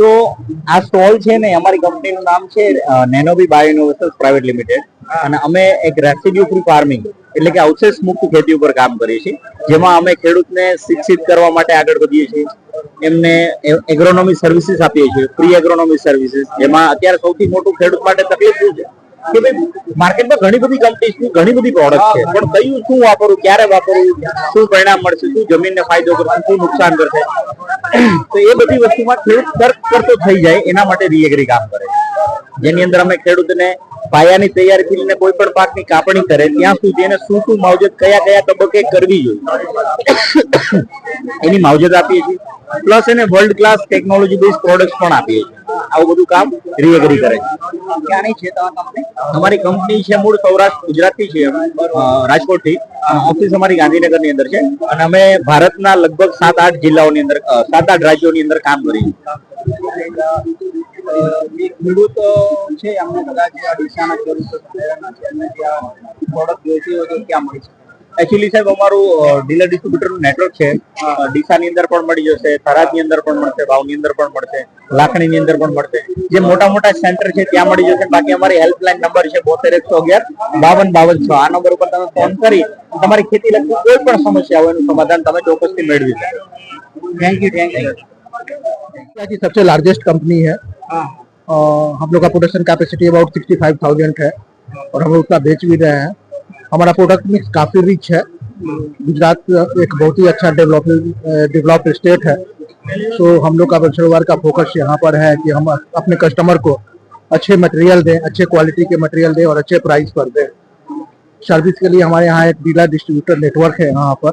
તો આ સ્ટોલ છે ને અમારી કંપનીનું નામ છે Nanobee bio innovations private limited અને અમે એક રેસિડ્યુ ફ્રી ફાર્મિંગ એટલે કે અવશેષ મુક્ત ખેતી ઉપર કામ કરીએ છીએ. જેમાં અમે ખેડૂતને શિક્ષિત કરવા માટે આગળ વધીએ છીએ. એમને એગ્રોનોમી સર્વિસીસ આપીએ છીએ ફ્રી એગ્રોનોમી સર્વિસીસ જેમાં અત્યારે સૌથી મોટું ખેડૂત માટે તકલીફ શું છે? કે ભાઈ માર્કેટમાં ઘણી બધી કંપનીની ઘણી બધી પ્રોડક્ટ છે. પણ કયું શું વાપરવું ક્યારે વાપરવું શું પરિણામ મળશે, શું જમીનને ફાયદો કરશે, શું નુકસાન કરશે? તો એ બધી વસ્તુમાં ખેડૂત તર્ક કરતો થઈ જાય, એના માટે રીએગ્રી કામ કરે જેની અંદર અમે ખેડૂતને પાયાની તૈયારીથી લઈને કોઈ પણ પાકની કાપણી કરે, ત્યાં સુધી એને શું શું માવજત, કયા કયા તબક્કે કરવી જોઈએ. એની માવજત આપીએ છીએ. પ્લસ એને world class technology base product પણ આપીએ છીએ. આવું બધું કામ રીએગ્રી કરે છે. ક્યાંની છે તમારી અમારી કંપની છે મૂળ સૌરાષ્ટ્ર ગુજરાતથી છે. રાજકોટથી. ઓફિસ અમારી ગાંધીનગરની અંદર છે. અને અમે ભારતના લગભગ સાત આઠ જિલ્લાઓની અંદર સાત આઠ રાજ્યોની અંદર કામ કરીએ છીએ. ખેડૂત છે અમને કદાચ આ ડીસાના ખેડૂતો છે પ્રોડક્ટ જોઈતી હોય તો ક્યાં મળી શકે? એકચ્યુઅલી સાહેબ અમારું ડીલર ડિસ્ટ્રીબ્યુટર નેટવર્ક છે અ, ડીસાની અંદર પણ મળી જશે થરાદની અંદર પણ મળશે વાવની અંદર પણ મળશે લાખણીની અંદર પણ મળશે જે મોટા મોટા સેન્ટર છે ત્યાં મળી જશે બાકી અમારી હેલ્પલાઇન નંબર છે બોતેર એકસો અગિયાર બાવન બાવન છ આ નંબર ઉપર તમે ફોન કરી તમારી ખેતી લગતી કોઈ પણ સમસ્યા હોય એનું સમાધાન તમે ચોક્કસથી મેળવી શકો thank you thank you India की सबसे लार्जेस्ट कंपनी है अ, हम लोग का production capacity about sixty five thousand है और हम लोग उतना बेच भी रहे हैं हमारा प्रोडक्ट मिक्स काफ़ी रिच है। गुजरात एक बहुत ही अच्छा डेवलपिंग डेवलप्ड स्टेट है। तो हम लोग का बंसलवार का फोकस यहाँ पर है कि हम अपने कस्टमर को अच्छे मटेरियल दें, अच्छे क्वालिटी के मटेरियल दें और अच्छे प्राइस पर दें। सर्विस के लिए हमारे यहाँ एक डीलर डिस्ट्रीब्यूटर नेटवर्क है यहाँ पर,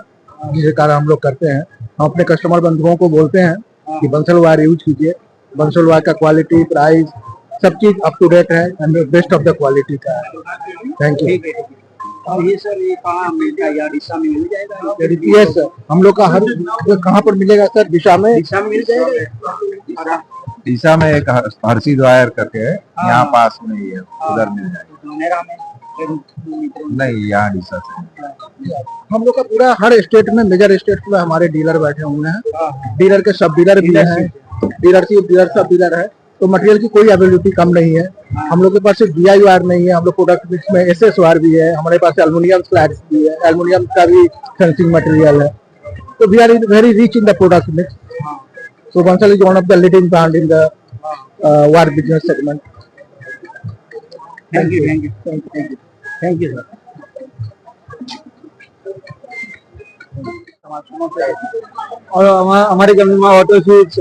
जिसके कारण हम लोग करते हैं। हम अपने कस्टमर बंधुओं को बोलते हैं कि बंसल वायर यूज़ कीजिए। बंसल वायर का क्वालिटी प्राइस सब चीज़ अप टू डेट है and best of the quality का है। थैंक यू और ये सर ये कहाँ मिलता है? या दिशा में मिल जाएगा? यस सर हम लोग का हर कहाँ पर मिलेगा सर? दिशा में? दिशा में मिल जाएगा। डीसा में एक हर- हर्षिद करके है यहाँ पास में ही है उधर मिल जाएगा। नहीं यहाँ डीसा से हम लोग का पूरा हर स्टेट में मेजर स्टेट में हमारे डीलर बैठे हुए हैं। डीलर के सब डीलर भी हैं। डीलरशिप डीलर सब डीलर है। तो मटेरियल की कोई अवेलेबिलिटी कम नहीं है। हम लोग के पास सिर्फ़ डी वायर नहीं है हम लोग प्रोडक्ट मिक्स में एस एस वायर भी है हमारे पास एल्युमिनियम स्लैब्स भी है एल्युमिनियम का भी फेंसिंग मटेरियल है। तो we are very rich in the product mix Bansal is one of the leading brand in the uh, wire business segment. Thank you thank you thank you thank you sir और અમારી કંપનીમાં auto switch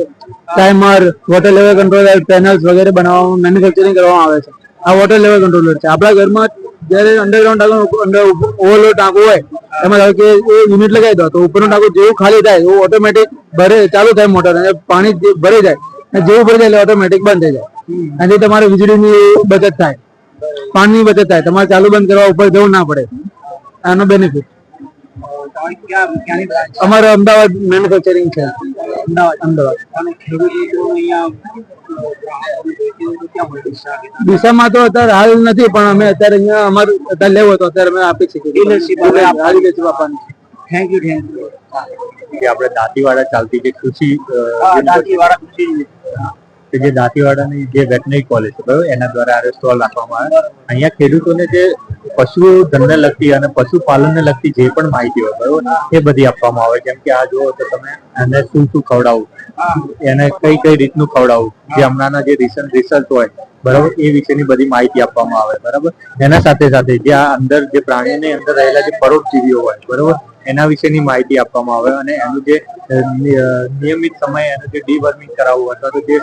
timer water level controller panels વગેરે બનાવવાનું manufacturing કરવામાં આવે છે. આ water level controller છે. આપણા ઘરમાં જ્યારે અંડરગ્રાઉન્ડ ટાંકો અંદર ઓવરલોડ ટાંકો હોય, એમાં ધારો કે એ યુનિટ લગાવી દો, તો ઉપરનો ટાંકો જેવું ખાલી થાય, એવું ઓટોમેટિક ભરે, ચાલુ થાય મોટર, અને પાણી ભરી જાય, અને જેવું ભરી જાય એટલે ઓટોમેટિક બંધ થઈ જાય. એનાથી તમારે વીજળીની બચત થાય. પાણીની બચત થાય. તમારે ચાલુ બંધ કરવા ઉપર જવું ના પડે. આનો બેનિફિટ અમારો અમદાવાદ મેન્યુફેક્ચરિંગ છે. અમદાવાદ. દિશામાં તો અત્યારે હાલ નથી પણ અમે અત્યારે અહીંયા અમારું અત્યારે લેવો તો અત્યારે અમે આપી શકીએ. થેન્ક યુ થેન્ક યુ કે આપણે દાંતીવાડા ચાલતી જે કૃષિ અ, હા ખુશી કે જે દાંતીવાડાની જે વેટનરી કોલેજ છે બરાબર? એના દ્વારા આ સ્ટોલ રાખવામાં આવે. અહીંયા ખેડૂતોને જે પશુ ધનને લગતી અને પશુપાલનને લગતી જે પણ માહિતી હોય, બરોબર? એ બધી આપવામાં આવે. જેમ કે આ જુઓ તો તમે એને શું શું ખવડાવવું એને કઈ કઈ રીતનું ખવડાવવું જે હમણાંના જે રિસન્ટ રિસર્ચ હોય, બરાબર? એ વિશેની બધી માહિતી આપવામાં આવે, બરાબર? એના સાથે સાથે જે આ અંદર જે પ્રાણીની અંદર રહેલા જે પરોપજીવીઓ હોય, બરોબર? એના વિશેની માહિતી આપવામાં આવે અને એનું જે નિયમિત સમયે એનું જે ડીવર્મિંગ કરાવવું અથવા તો જે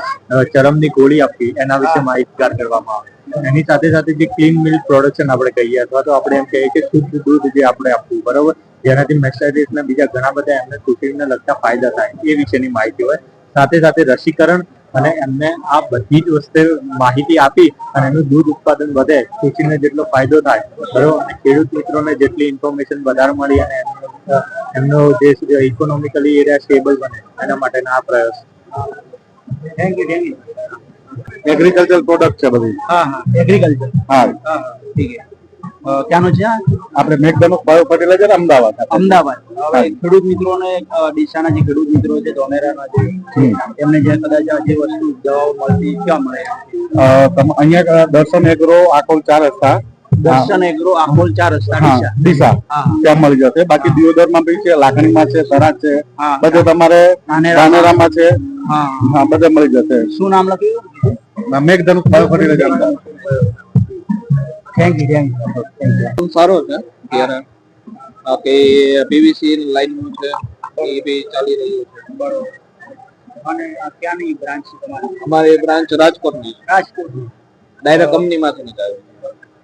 ચરમની ગોળી આપવી, એના વિશે માહિતગાર કરવામાં આવે. એની સાથે સાથે જે ક્લીન મિલ્ક પ્રોડક્શન આપણે કહીએ અથવા તો આપણે એમ કહીએ કે શુદ્ધ દૂધ જે આપણે આપવું, બરોબર? જેનાથી મેસ્ટાઇટિસ ને બીજા ઘણા બધા એમને કુકિંગને લગતા ફાયદા થાય, એ વિશેની માહિતી હોય. સાથે સાથે રસીકરણ અને એમને આ બધી જ વસ્તુ માહિતી આપી અને એનું દૂધ ઉત્પાદન વધે કૃષિને જેટલો ફાયદો થાય બરોબર? અને ખેડૂત મિત્રોને જેટલી ઇન્ફોર્મેશન વધારે મળી અને એમનો જે ઇકોનોમિકલી એરિયા સ્ટેબલ બને એના માટેના આ પ્રયાસ. Thank you thank you agriculture product છે બધું. હા હા. એગ્રીકલ્ચર હા હા. ઠીક છે. ક્યાંનું છે? આપણે મેઘદાનો મેઘધનુષ પટેલ છે અમદાવાદ અમદાવાદ. હવે ખેડૂત મિત્રોને ડીસાના જે ખેડૂત મિત્રો છે ધોનેરાના જે એમને જે કદાચ જે વસ્તુ દવાઓ મળતી ક્યાં મળે? અહીંયા દર્શન એગ્રો આકોલ ચાર રસ્તા. દર્શન એગ્રો આકોલ ચાર રસ્તા ડીસા ત્યાં મળી જશે. બાકી દિયોદરમાં બી છે લાખણીમાં છે થરાદ છે. બધે તમારે. ધાનેરામાં. છે. હા. બધે મળી જશે. શું નામ લખ્યું? Meghdhanush bio fertiliser thank you thank you સારો છે અત્યારે બાકી પીવીસી લાઈનનું છે એ બી ચાલી રહ્યું છે બરોબર અને ક્યાંની બ્રાન્ચ છે તમારી અમારી બ્રાન્ચ રાજકોટની રાજકોટની ડાયરેક્ટ કંપનીમાંથી નીકળે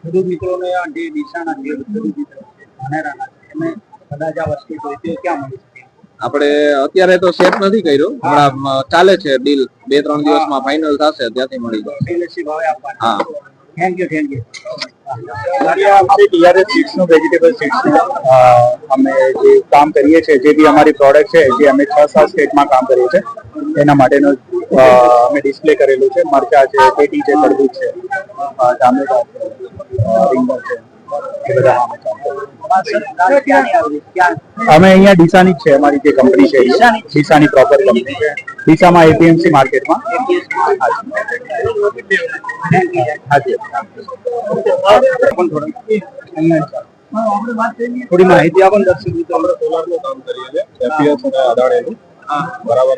ખેડૂત મિત્રોને આ જે ડીસાના જે ખેડૂત મિત્રો છે ધાનેરાના એમને કદાચ આ વસ્તુ જોઈતી હોય ક્યાં મળી શકે આપણે અત્યારે તો સેટ નથી કર્યું હમણાં ચાલે છે ડીલ બે ત્રણ દિવસમાં ફાઇનલ થશે ત્યાંથી મળી જશે ભાવે આપવાના હા। Thank you thank you TRS સીડ્સનું vegetable seeds અમે જે કામ કરીએ છીએ, જે બી અમારી પ્રોડક્ટ છે, જે અમે છ, સાત સ્ટેટમાં કામ કરીએ છીએ, એના માટેનું અમે ડિસ્પ્લે કરેલું છે. મરચા છે પેટી છે તરબૂચ છે ટામેટા છે અમે અહીંયા ડીસાની જ છે, અમારી જે કંપની છે? ડીસાની પ્રોપર કંપની છે. ડીસામાં એપીએમસી માર્કેટમાં? થોડી માહિતી આપો દર્શક સોલારનું કામ કરીએ છીએ. બરાબર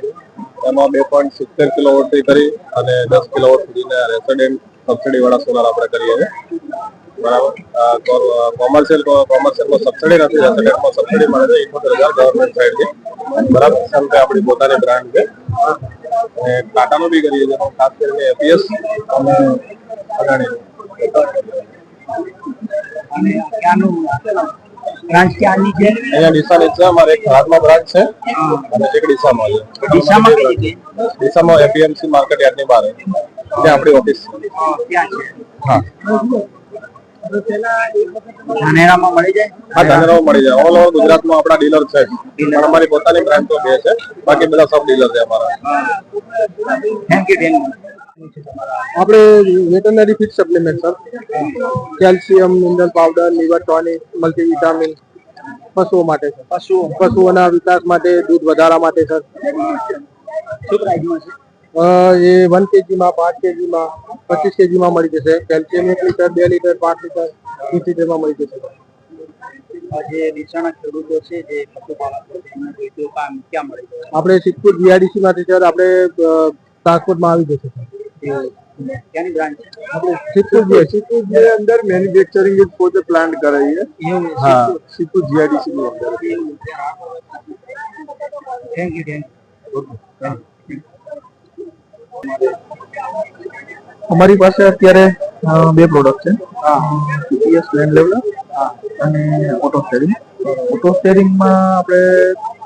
એમાં બે પોઈન્ટ સિત્તેર કિલોવોટથી કરી અને દસ કિલોવોટ સુધીના રેસિડેન્ટ સબસિડી વાળા સોલાર આપણે કરીએ છીએ. બરાબર? કોમર્શિયલ કોમર્શિયલમાં સબસિડી નથી રેસિડેન્ટમાં સબસિડી મળે છે ઇઠોતેર હજાર ગવર્મેન્ટ સાઈડથી બરાબર? કે આપણી પોતાની બ્રાન્ડ છે. અને ટાટાનો બી કરીએ છીએ. ખાસ કરીને એપીએસ અને અદાણી. અને ક્યાંનું બ્રાન્ચ ક્યાંની છે? અહીંયા ડીસાની છે. અમારે એક થરાદમાં બ્રાન્ચ છે. અને એક ડીસામાં છે. ડીસામાં કઈ જગ્યાએ? ડીસામાં એપીએમસી માર્કેટ યાર્ડની બહાર. ત્યાં આપણી ઓફિસ છે. ત્યાં છે. હા. ધાનેરામાં મળી જાય? હા ધાનેરામાં મળી જાય. ઓલ ઓવર ગુજરાતમાં આપણા ડીલર છે. પણ અમારી પોતાની બ્રાન્ચ તો બે છે. બાકી બધા સબ ડીલર છે અમારા. થેન્ક યુ થેન્ક આપણે veterinary feed supplement sir calcium mineral powder liver tonic multivitamin પશુઓ માટે છે પશુઓ. પશુઓના વિકાસ માટે દૂધ વધારા માટે સર શું પ્રાઇસમાં છે? એ વન કેજીમાં પાંચ કેજીમાં પચીસ કેજીમાં મળી જશે. કેલ્શિયમ એક લીટર બે લીટર પાંચ લીટર વીસ લીટરમાં મળી જશે. આ જે ખેડૂતો છે જે કામ ક્યાં મળી આપણે સિદ્ધપુર જીઆરડીસી માંથી સર આપણે ટ્રાન્સપોર્ટમાં આવી જશે સર ક્યાંની બ્રાન્ચ આપણે સિદ્ધપુર જે સિદ્ધપુર જે અંદર મેન્યુફેક્ચરિંગ પોતે પ્લાન્ટ કરાવીએ હા. સિદ્ધપુર જીઆઈડીસી ની અંદર. થેન્ક યુ થેન્ક અમારી પાસે અત્યારે બે પ્રોડક્ટ છે. ટીપીએસ લેન્ડ લેવલર અને ઓટો સ્ટેરિંગ ઓટો સ્ટેરિંગમાં આપણે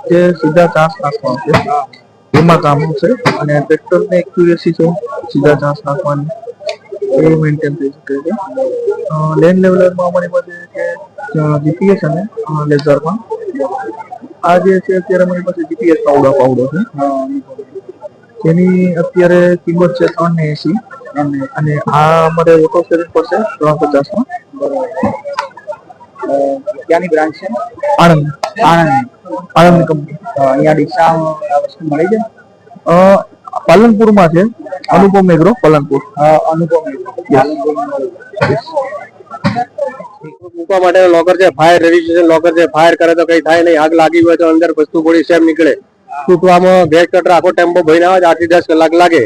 જે સીધા ચાન્સ નાખવાનો છે એમાં કામ છે અને ટ્રેક્ટરની એક્યુરેસી છે સીધા ચાન્સ નાખવાની. એ મેન્ટેન થઈ શકે છે. લેન્ડ લેવલરમાં અમારી પાસે છે જીપીએસ અને લેઝરમાં આ જે છે અત્યારે અમારી પાસે જીપીએસ પાવડો પાવડો છે. એની અત્યારે કિંમત છે ત્રણ ને એસી. અને આ અમારે ઓટો સ્ટેરિંગ પડશે ત્રણ પચાસમાં ક્યાંની બ્રાન્ચ છે? આણંદ આણંદ આણંદ કંપની અહીંયા ડીસા વસ્તુ મળી જાય પાલનપુરમાં છે. અનુપમ એગ્રો પાલનપુર. અનુપમ મૂકવા માટે લોકર છે ફાયર રેઝિસ્ટન્સ લોકર છે. ફાયર કરે તો કઈ થાય નહીં. આગ લાગી હોય તો અંદર વસ્તુ ગોળી સેમ નીકળે. તૂટવામાં ગેસ કટર આખો ટેમ્પો ભરીને આવે આઠથી દસ કલાક લાગે.